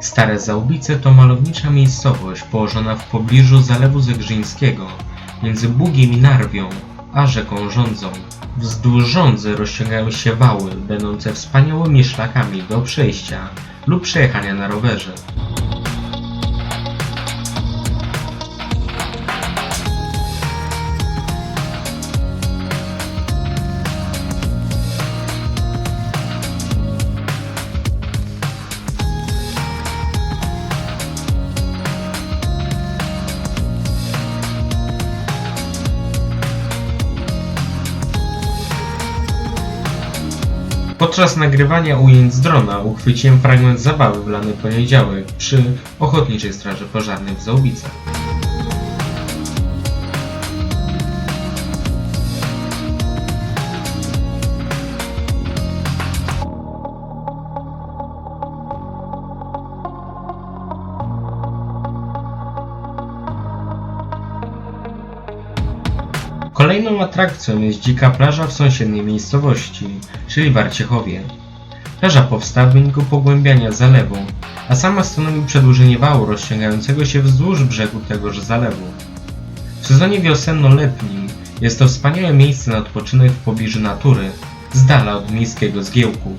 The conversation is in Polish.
Stare Zaubice to malownicza miejscowość położona w pobliżu Zalewu Zegrzyńskiego, między Bugiem i Narwią, a rzeką Rządzą. Wzdłuż Rządzy rozciągają się wały, będące wspaniałymi szlakami do przejścia lub przejechania na rowerze. Podczas nagrywania ujęć z drona uchwyciłem fragment zabawy w lany poniedziałek przy Ochotniczej Straży Pożarnej w Zaubicach. Kolejną atrakcją jest dzika plaża w sąsiedniej miejscowości, czyli Warciechowie. Plaża powstała w wyniku pogłębiania zalewu, a sama stanowi przedłużenie wału rozciągającego się wzdłuż brzegu tegoż zalewu. W sezonie wiosenno-letnim jest to wspaniałe miejsce na odpoczynek w pobliżu natury, z dala od miejskiego zgiełku.